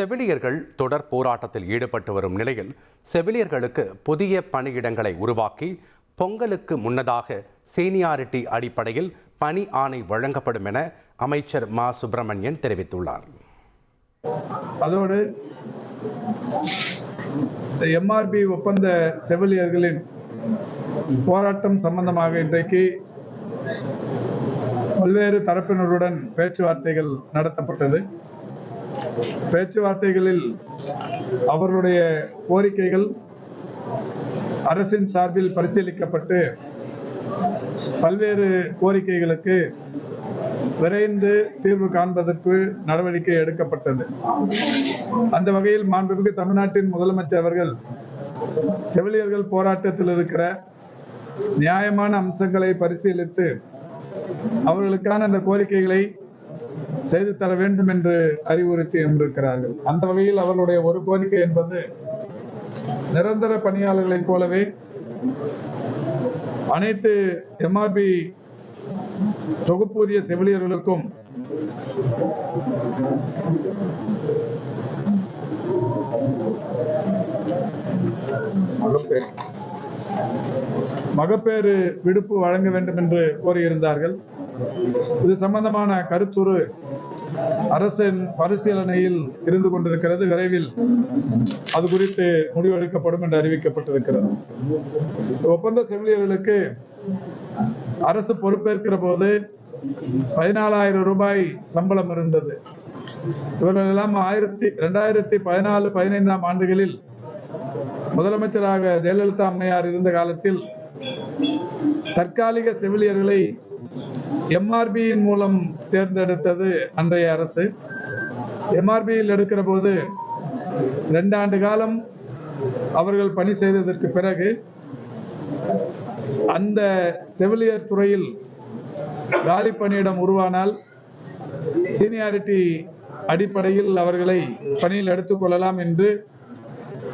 செவிலியர்கள் தொடர் போராட்டத்தில் ஈடுபட்டு வரும் நிலையில் செவிலியர்களுக்கு புதிய பணியிடங்களை உருவாக்கி பொங்கலுக்கு முன்னதாக சீனியாரிட்டி அடிப்படையில் பணி ஆணை வழங்கப்படும் என அமைச்சர் மா. சுப்பிரமணியன் தெரிவித்துள்ளார். அதோடு எம்ஆர்பி ஒப்பந்த செவிலியர்களின் போராட்டம் சம்பந்தமாக இன்றைக்கு பல்வேறு தரப்பினருடன் பேச்சுவார்த்தைகள் நடத்தப்பட்டது. பேச்சுவார்த்தைகளில் அவர்களுடைய கோரிக்கைகள் அரசின் சார்பில் பரிசீலிக்கப்பட்டு பல்வேறு கோரிக்கைகளுக்கு விரைந்து தீர்வு காண்பதற்கு நடவடிக்கை எடுக்கப்பட்டது. அந்த வகையில் மாண்புமிகு தமிழ்நாட்டின் முதலமைச்சர் அவர்கள் செவிலியர்கள் போராட்டத்தில் இருக்கிற நியாயமான அம்சங்களை பரிசீலித்து அவர்களுக்கான அந்த கோரிக்கைகளை செய்து தர வேண்டும் என்று அறிவுறுத்தி என்றிருக்கிறார்கள் அந்த வகையில் அவர்களுடைய ஒரு கோரிக்கை என்பது நிரந்தர பணியாளர்களைப் போலவே அனைத்து எம்ஆர்பி தொகுப்பூதிய செவிலியர்களுக்கும் மகப்பேறு விடுப்பு வழங்க வேண்டும் என்று கோரியிருந்தார்கள். இது சம்பந்தமான கருத்துரு அரசின் பரிசீலனையில் இருந்து கொண்டிருக்கிறது விரைவில். அது குறித்து முடிவெடுக்கப்படும் என்று அறிவிக்கப்பட்டிருக்கிறது. ஒப்பந்த செவிலியர்களுக்கு அரசு பொறுப்பேற்கிற போது பதினாலாயிரம் ரூபாய் சம்பளம் இருந்தது. இவர்கள் எல்லாம் ஆயிரத்தி இரண்டாயிரத்தி பதினாலு பதினைந்தாம் ஆண்டுகளில் முதலமைச்சராக ஜெயலலிதா அம்மையார் இருந்த காலத்தில் தற்காலிக செவிலியர்களை எம்ஆர்பியின் மூலம் தேர்ந்தெடுத்தது அன்றைய அரசு. எம்ஆர்பியில் எடுக்கிற போது ரெண்டு ஆண்டு காலம் அவர்கள் பணி செய்ததற்கு பிறகு அந்த செவிலியர் துறையில் காலி பணியிடம் உருவானால் சீனியாரிட்டி அடிப்படையில் அவர்களை பணியில் எடுத்துக்கொள்ளலாம் என்று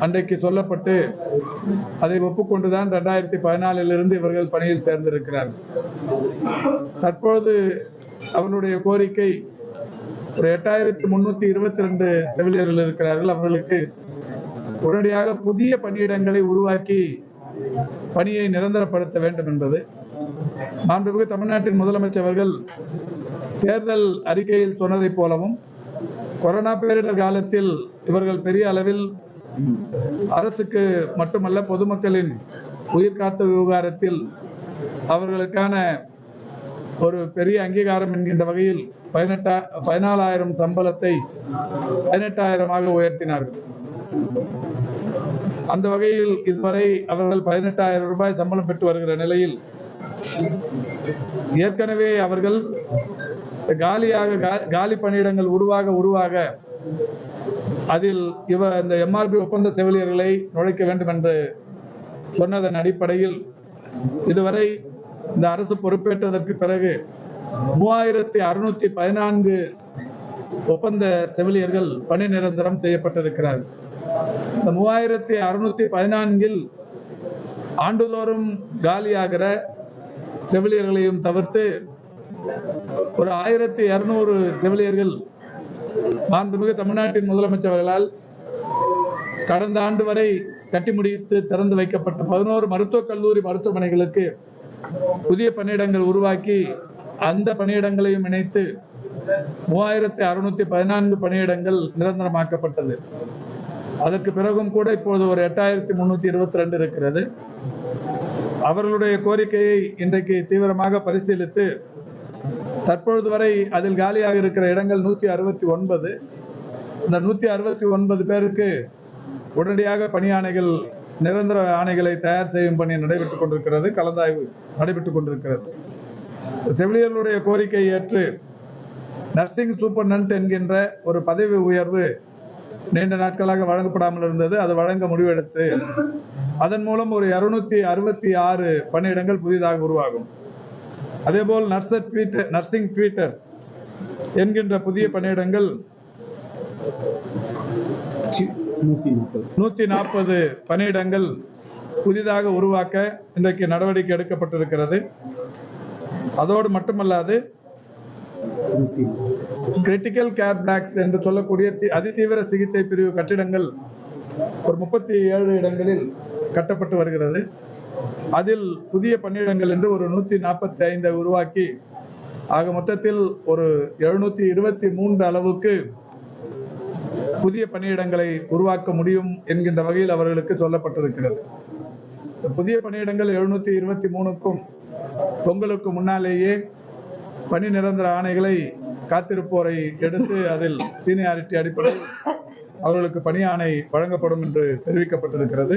அன்றைக்கு சொல்லப்பட்டு அதை ஒப்புக்கொண்டுதான் ரெண்டாயிரத்தி பதினாலிலிருந்து இவர்கள் பணியில் சேர்ந்திருக்கிறார்கள் தற்பொழுது அவனுடைய கோரிக்கை ஒரு எட்டாயிரத்தி முன்னூத்தி இருபத்தி ரெண்டு செவிலியர்கள் இருக்கிறார்கள். அவர்களுக்கு உடனடியாக புதிய பணியிடங்களை உருவாக்கி பணியை நிரந்தரப்படுத்த வேண்டும் என்பது. மாண்புமிகு தமிழ்நாட்டின் முதலமைச்சர் அவர்கள் தேர்தல் அறிக்கையில் சொன்னதைப் போலவும் கொரோனா பேரிடர் காலத்தில் இவர்கள் பெரிய அளவில் அரசுக்கு மட்டுமல்ல பொதுமக்களின் உயிர் காத்த விவகாரத்தில் அவர்களுக்கான ஒரு பெரிய அங்கீகாரம் என்கின்ற வகையில் பதினெட்டா பதினாலாயிரம் சம்பளத்தை பதினெட்டாயிரமாக உயர்த்தினார்கள். அந்த வகையில் இதுவரை அவர்கள் பதினெட்டாயிரம் ரூபாய் சம்பளம் பெற்று வருகிற நிலையில் ஏற்கனவே அவர்கள் காலியாக கா- காலி பணியிடங்கள் உருவாக உருவாக அதில் இவ இந்த எம்ஆர்பி ஒப்பந்த செவிலியர்களை நுழைக்க வேண்டும் என்று சொன்னதன் அடிப்படையில் இதுவரை இந்த அரசு பொறுப்பேற்றதற்கு பிறகு மூவாயிரத்தி அறுநூத்தி பதினான்கு ஒப்பந்த செவிலியர்கள் பணி நிரந்தரம் செய்யப்பட்டிருக்கிறார்கள் இந்த மூவாயிரத்தி அறுநூத்தி பதினான்கில் ஆண்டுதோறும் காலியாகிற செவிலியர்களையும் தவிர்த்து ஒரு ஆயிரத்தி இருநூறு செவிலியர்கள் மாண்புமிகு தமிழ்நாட்டின் முதலமைச்சர் அவர்களால் கடந்த ஆண்டு வரை கட்டி முடித்து திறந்து வைக்கப்பட்ட பதினோரு மருத்துவக் கல்லூரி மருத்துவமனைகளுக்கு புதிய பணியிடங்கள் உருவாக்கி அந்த பணியிடங்களையும் இணைத்து மூவாயிரத்தி அறுநூத்தி பதினான்கு பணியிடங்கள் நிரந்தரமாக்கப்பட்டது. அதற்கு பிறகும் கூட இப்போது ஒரு எட்டாயிரத்தி முன்னூத்தி இருபத்தி ரெண்டு இருக்கிறது. அவர்களுடைய கோரிக்கையை இன்றைக்கு தீவிரமாக பரிசீலித்து தற்பொழுது வரை அதில் காலியாக இருக்கிற இடங்கள் நூத்தி அறுபத்தி ஒன்பது. இந்த நூத்தி அறுபத்தி ஒன்பது பேருக்கு உடனடியாக பணி ஆணைகள் நிரந்தர ஆணைகளை தயார் செய்யும் பணி நடைபெற்றுக் கொண்டிருக்கிறது கலந்தாய்வு நடைபெற்றுக் கொண்டிருக்கிறது. செவிலியர்களுடைய கோரிக்கை ஏற்று நர்சிங் சூப்பர்டன்ட் என்கின்ற ஒரு பதவி உயர்வு நீண்ட நாட்களாக வழங்கப்படாமல் இருந்தது. அது வழங்க முடிவெடுத்து அதன் மூலம் ஒரு இருநூத்தி அறுபத்தி ஆறு பணியிடங்கள் புதிதாக உருவாகும். அதேபோல் நர்சர் ட்வீட்டர் நர்சிங் ட்வீட்டர் என்கின்ற புதிய பணியிடங்கள் நூத்தி நாற்பது பணியிடங்கள் புதிதாக உருவாக்க இன்றைக்கு நடவடிக்கை எடுக்கப்பட்டிருக்கிறது. அதோடு மட்டுமல்லாது கிரிட்டிக்கல் கேர் பிளாக்ஸ் என்று சொல்லக்கூடிய அதிதீவிர சிகிச்சை பிரிவு கட்டிடங்கள் ஒரு முப்பத்தி ஏழு இடங்களில் கட்டப்பட்டு வருகிறது. அதில் புதிய பணியிடங்கள் என்று ஒரு நூற்றி நாற்பத்தி ஐந்தை உருவாக்கி ஆக மொத்தத்தில் ஒரு எழுநூத்தி இருபத்தி மூன்று அளவுக்கு புதிய பணியிடங்களை உருவாக்க முடியும் என்கின்ற வகையில் அவர்களுக்கு சொல்லப்பட்டிருக்கிறது. புதிய பணியிடங்கள் எழுநூத்தி இருபத்தி மூணுக்கும் பொங்கலுக்கு முன்னாலேயே பணி நிரந்தர ஆணைகளை காத்திருப்போரை எடுத்து அதில் சீனியாரிட்டி அடிப்படையில் அவர்களுக்கு பணி ஆணை வழங்கப்படும் என்று தெரிவிக்கப்பட்டிருக்கிறது.